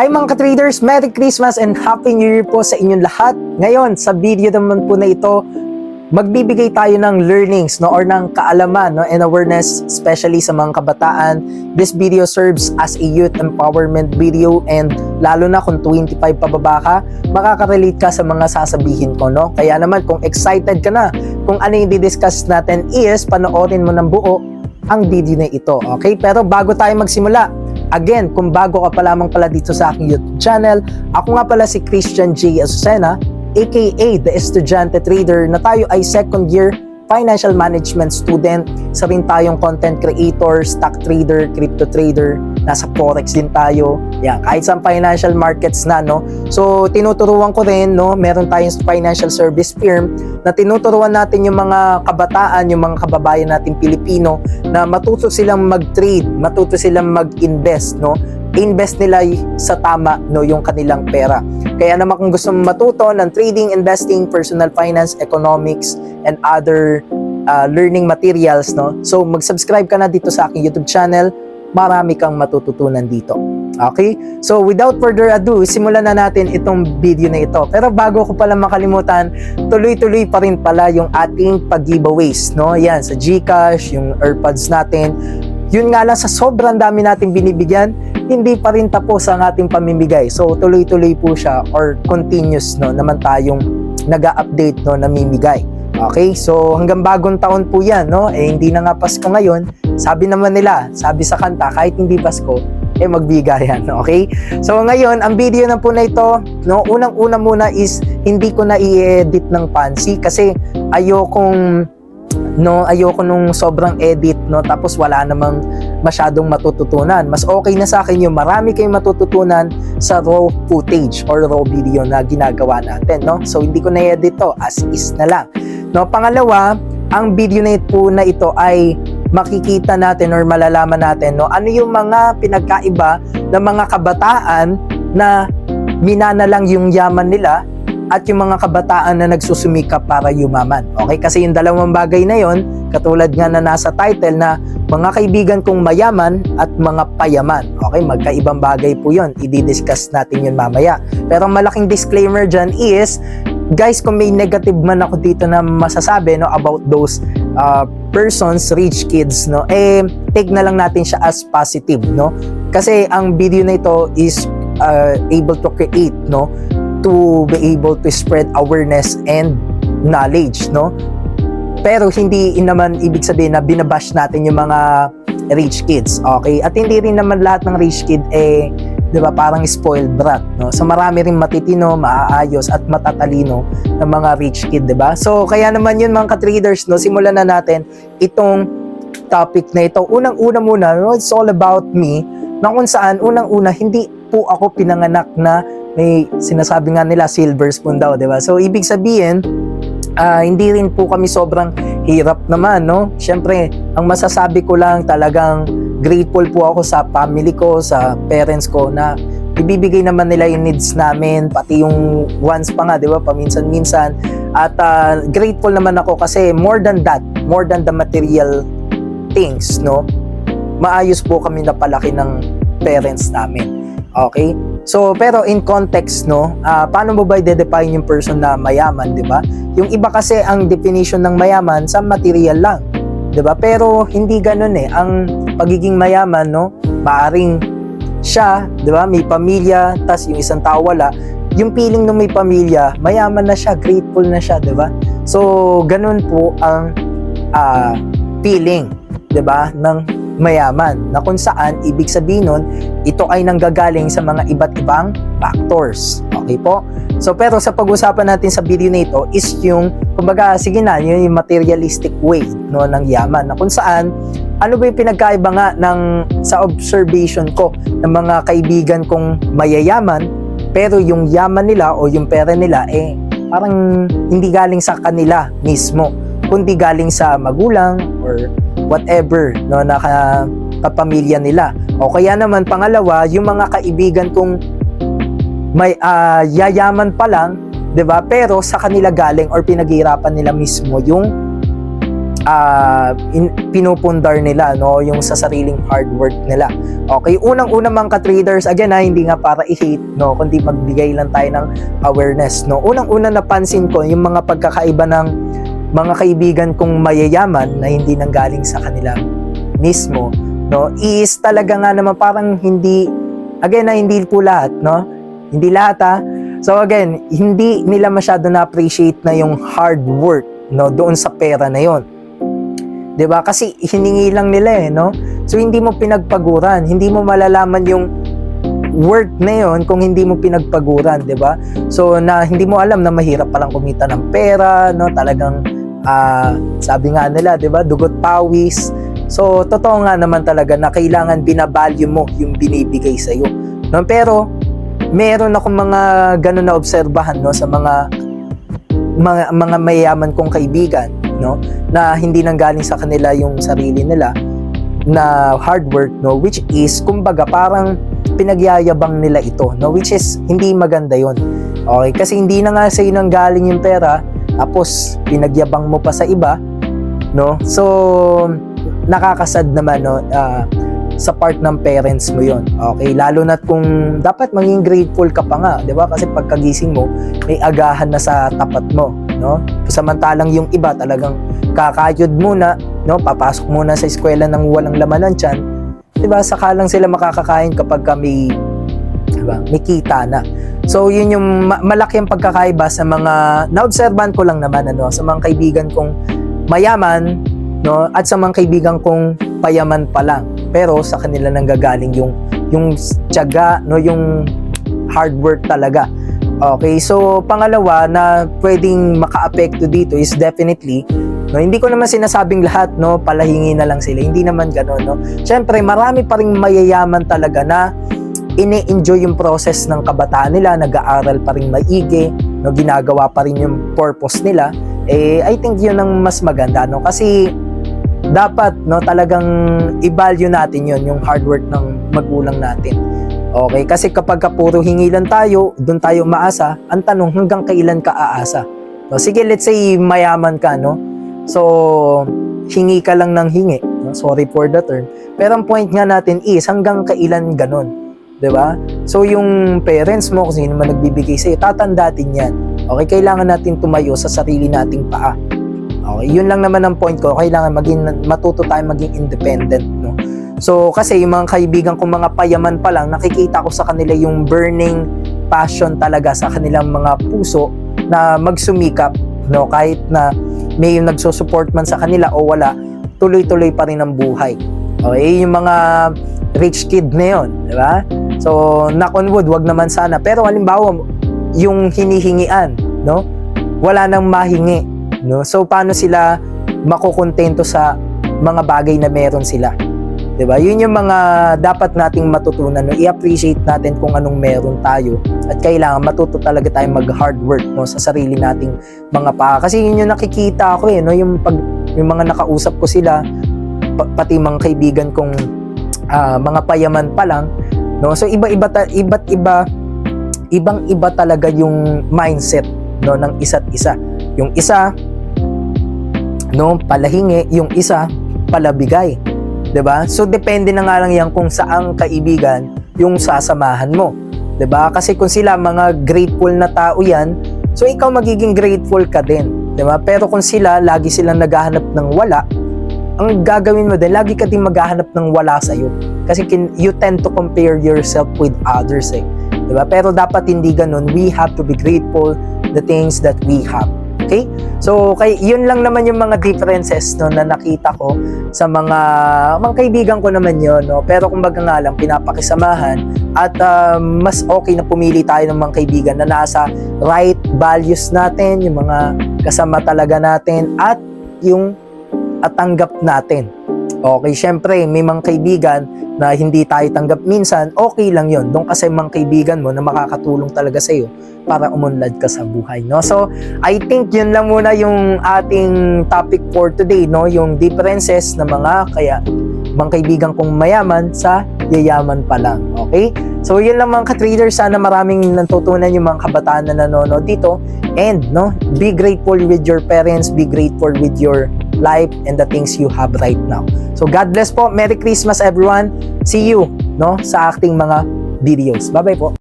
Hi mga ka-traders, Merry Christmas and Happy New Year po sa inyong lahat. Ngayon, sa video naman po na ito, magbibigay tayo ng learnings no or ng kaalaman no and awareness especially sa mga kabataan. This video serves as a youth empowerment video and lalo na kung 25 pababa ka, makaka-relate ka sa mga sasabihin ko no. Kaya naman kung excited ka na kung ano yung di-discuss natin is panoorin mo ng buo ang video na ito. Okay? Pero bago tayo magsimula, Again, kung bago ka pa lamang pala dito sa aking YouTube channel, ako nga pala si Christian J. Azucena, aka The Estudyante Trader na tayo ay second year financial management student. Isa rin tayong content creator, stock trader, crypto trader, nasa forex din tayo. Yan, kahit sa financial markets na, no? So, tinuturuan ko rin, no? Meron tayong financial service firm na tinuturuan natin yung mga kabataan, yung mga kababayan nating Pilipino na matuto silang mag-trade, matuto silang mag-invest, no? invest nila sa tama no yung kanilang pera. Kaya naman kung gusto mo matuto ng trading, investing, personal finance, economics and other uh, learning materials no. So mag-subscribe ka na dito sa aking YouTube channel. Marami kang matututunan dito. Okay? So without further ado, simulan na natin itong video na ito. Pero bago ko pala makalimutan, tuloy-tuloy pa rin pala yung ating pag-giveaways, no? Yan, sa GCash, yung AirPods natin. Yun nga lang sa sobrang dami nating binibigyan, hindi pa rin tapos ang ating pamimigay. So tuloy-tuloy po siya or continuous no naman tayong nag-update no namimigay. Okay? So hanggang bagong taon po 'yan no. Eh hindi na nga Pasko ngayon. Sabi naman nila, sabi sa kanta kahit hindi Pasko, eh magbigayan, okay? So ngayon, ang video na po na ito, no, unang-una muna is hindi ko na i-edit ng fancy kasi ayokong no ayoko nung sobrang edit no tapos wala namang masyadong matututunan. Mas okay na sa akin yung marami kayong matututunan sa raw footage or raw video na ginagawa natin no? So hindi ko na edit to as is na lang. No pangalawa ang video na ito, na ito ay makikita natin or malalaman natin no ano yung mga pinagkaiba ng mga kabataan na minana lang yung yaman nila at yung mga kabataan na nagsusumikap para yumaman. Okay? Kasi yung dalawang bagay na yon, katulad nga na nasa title na mga kaibigan kong mayaman at mga payaman. Okay? Magkaibang bagay po yon. I-discuss natin yun mamaya. Pero ang malaking disclaimer dyan is, guys, kung may negative man ako dito na masasabi no, about those uh, persons, rich kids, no, eh, take na lang natin siya as positive, no? Kasi ang video na ito is uh, able to create, no, to be able to spread awareness and knowledge, no? Pero hindi naman ibig sabihin na binabash natin yung mga rich kids, okay? At hindi rin naman lahat ng rich kid eh 'di ba parang spoiled brat, no? So marami rin matitino, maaayos at matatalino ng mga rich kid, 'di ba? So kaya naman yun mga ka-traders, no, simulan na natin itong topic na ito. Unang-una muna, no, it's all about me, na kung saan unang-una hindi po ako pinanganak na may sinasabi nga nila silver spoon daw, 'di ba? So ibig sabihin, ah, hindi rin po kami sobrang hirap naman, no? Syempre, ang masasabi ko lang talagang grateful po ako sa family ko, sa parents ko na ibibigay naman nila yung needs namin, pati yung wants pa nga, 'di ba? Paminsan-minsan. At ah, grateful naman ako kasi more than that, more than the material things, no? Maayos po kami napalaki ng parents namin. Okay? So, pero in context, no, ah, paano mo ba i-define yung person na mayaman, di ba? Yung iba kasi ang definition ng mayaman sa material lang, di ba? Pero hindi ganun eh. Ang pagiging mayaman, no, maaring siya, di ba, may pamilya, tas yung isang tao wala, yung feeling ng may pamilya, mayaman na siya, grateful na siya, di ba? So, ganun po ang ah, feeling, di ba, ng mayaman na kung saan ibig sabihin nun ito ay nanggagaling sa mga iba't ibang factors. Okay po? So pero sa pag-usapan natin sa video na ito is yung kumbaga sige na yun yung materialistic way no ng yaman na kung saan ano ba yung pinagkaiba nga ng sa observation ko ng mga kaibigan kong mayayaman pero yung yaman nila o yung pera nila eh parang hindi galing sa kanila mismo kundi galing sa magulang or whatever no naka kapamilya nila. O kaya naman pangalawa, yung mga kaibigan kong may ah, yayaman pa lang, 'di ba? Pero sa kanila galing or pinaghirapan nila mismo yung ah, in, pinupundar nila no? Yung sa sariling hard work nila. Okay unang-una mga ka-traders again ha hindi nga para i-hate no? Kundi magbigay lang tayo ng awareness no? Unang-una napansin ko yung mga pagkakaiba ng mga kaibigan kong mayayaman na hindi nanggaling sa kanila mismo no? Is talaga nga naman parang hindi again na hindi po lahat no hindi lahat ha? So again hindi nila masyado na appreciate na yung hard work no doon sa pera na yon 'di ba? Kasi hiningi lang nila eh no? So hindi mo pinagpaguran. Hindi mo malalaman yung worth na yon kung hindi mo pinagpaguran 'di ba? So na hindi mo alam na mahirap palang kumita ng pera no? Talagang ah, sabi nga nila 'di ba? Dugot pawis. So totoo nga naman talaga na kailangan binabalyo mo yung binibigay sa iyo no? Pero meron akong mga ganun na obserbahan no sa mga mga mga mayayaman kong kaibigan no na hindi nanggaling sa kanila yung sarili nila na hard work no which is kumbaga parang pinagyayabang nila ito no which is hindi maganda yon okay kasi hindi na nga sa nang galing yung pera tapos pinagyabang mo pa sa iba no? So nakakasad naman no ah, sa part ng parents mo yon okay? Lalo na kung dapat maging grateful ka pa nga 'di ba? Kasi pagkagising mo may agahan na sa tapat mo no? Samantalang yung iba talagang kakayod muna no? Papasok muna sa eskwela ng walang laman ng tiyan 'di ba? Saka lang sila makakakain kapag ka may 'di ba? May kita na. So yun yung ma- malaki ang pagkakaiba sa mga naobserban ko lang naman ano sa mga kaibigan kong mayaman no? At sa mga kaibigan kong payaman pa lang pero sa kanila nanggagaling yung yung tiyaga no yung hard work talaga. Okay so pangalawa na pwedeng makaapekto dito is definitely no hindi ko naman sinasabing lahat no palahingi na lang sila. Hindi naman ganoon no. Syempre marami pa ring mayayaman talaga na ini-enjoy yung process ng kabataan nila nag-aaral pa rin maigi no ginagawa pa rin yung purpose nila. Eh I think yun ang mas maganda no. Kasi dapat no talagang i-value natin yon yung hard work ng magulang natin. Okay, kasi kapag ka puro hingi lang tayo, doon tayo maasa, ang tanong hanggang kailan ka aasa? No, sige, let's say mayaman ka, no? So, hingi ka lang ng hingi. No? Sorry for the term. Pero ang point nga natin is hanggang kailan ganun. 'di ba? So yung parents mo kung sino man nagbibigay sa'yo, tatanda din yan. Okay, kailangan natin tumayo sa sarili nating paa. Okay, yun lang naman ang point ko. Kailangan maging matuto tayo maging independent, no? So, kasi yung mga kaibigan kong mga payaman pa lang, nakikita ko sa kanila yung burning passion talaga sa kanilang mga puso na magsumikap, no? Kahit na may nagsusupport man sa kanila o wala, tuloy-tuloy pa rin ang buhay. Okay, yung mga rich kid na yun, di ba? So, knock on wood, wag naman sana. Pero halimbawa, yung hinihingian, no? Wala nang mahingi, no? So paano sila makukontento sa mga bagay na meron sila? 'Di ba? Yun yung mga dapat nating matutunan, no? I-appreciate natin kung anong meron tayo at kailangan matuto talaga tayong mag-hard work no sa sarili nating mga paa. Kasi yun yung nakikita ko eh, no? Yung pag yung mga nakausap ko sila pa- pati mga kaibigan kong ah, mga payaman pa lang, no? So iba-iba ta- iba't iba ibang iba talaga yung mindset no ng isa't isa. Yung isa no palahingi, yung isa palabigay. 'Di ba? So depende na nga lang yan kung saang kaibigan yung sasamahan mo. 'Di ba? Kasi kung sila mga grateful na tao yan, so ikaw magiging grateful ka din. 'Di ba? Pero kung sila lagi silang naghahanap ng wala, ang gagawin mo din, lagi ka din maghahanap ng wala sa'yo. Kasi kin- you tend to compare yourself with others eh. 'Di ba? Pero dapat hindi ganun. We have to be grateful the things that we have. Okay? So, kay, yun lang naman yung mga differences no, na nakita ko sa mga, mga kaibigan ko naman yun. No? Pero kumbaga nga lang, pinapakisamahan at um, mas okay na pumili tayo ng mga kaibigan na nasa right values natin, yung mga kasama talaga natin at yung at tanggap natin. Okay, syempre, may mga kaibigan na hindi tayo tanggap minsan, okay lang yon Doon kasi mga kaibigan mo na makakatulong talaga sa iyo para umunlad ka sa buhay, no? So, I think yun lang muna yung ating topic for today, no? Yung differences ng mga kaya mga kaibigan kong mayaman sa yayaman pa lang. Okay? So, yun lang mga ka-traders. Sana maraming natutunan yung mga kabataan na nanonood dito. And, no, be grateful with your parents, be grateful with your life and the things you have right now. So God bless po. Merry Christmas everyone. See you no sa ating mga videos. Bye-bye po.